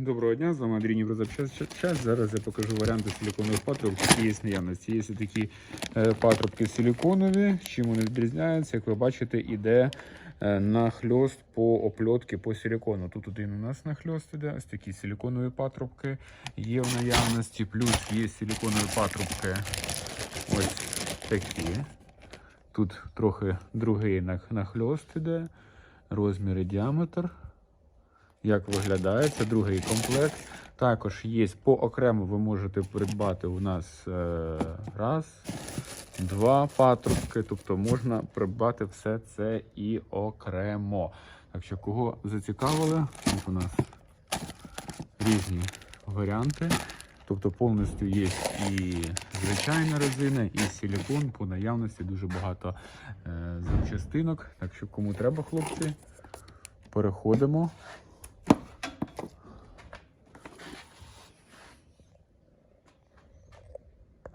Доброго дня, з вами Андрій Ніврозапчасть. Зараз я покажу варіанти силіконових патрубок, які є наявності. Є такі е, патрубки силіконові, чим вони відрізняються, як ви бачите, іде е, нахльост по опльотки по силікону. Тут один у нас нахльост іде, ось такі силіконові патрубки є в наявності, плюс є силіконові патрубки ось такі. Тут трохи другий нахльост іде, розмір і діаметр як виглядає. Це другий комплект. Також є по окремо, ви можете придбати у нас е, раз, два патрубки, тобто можна придбати все це і окремо. Так що, кого зацікавили, тут у нас різні варіанти. Тобто повністю є і звичайна резина, і силікон. По наявності дуже багато е, запчастинок. Так що кому треба, хлопці, переходимо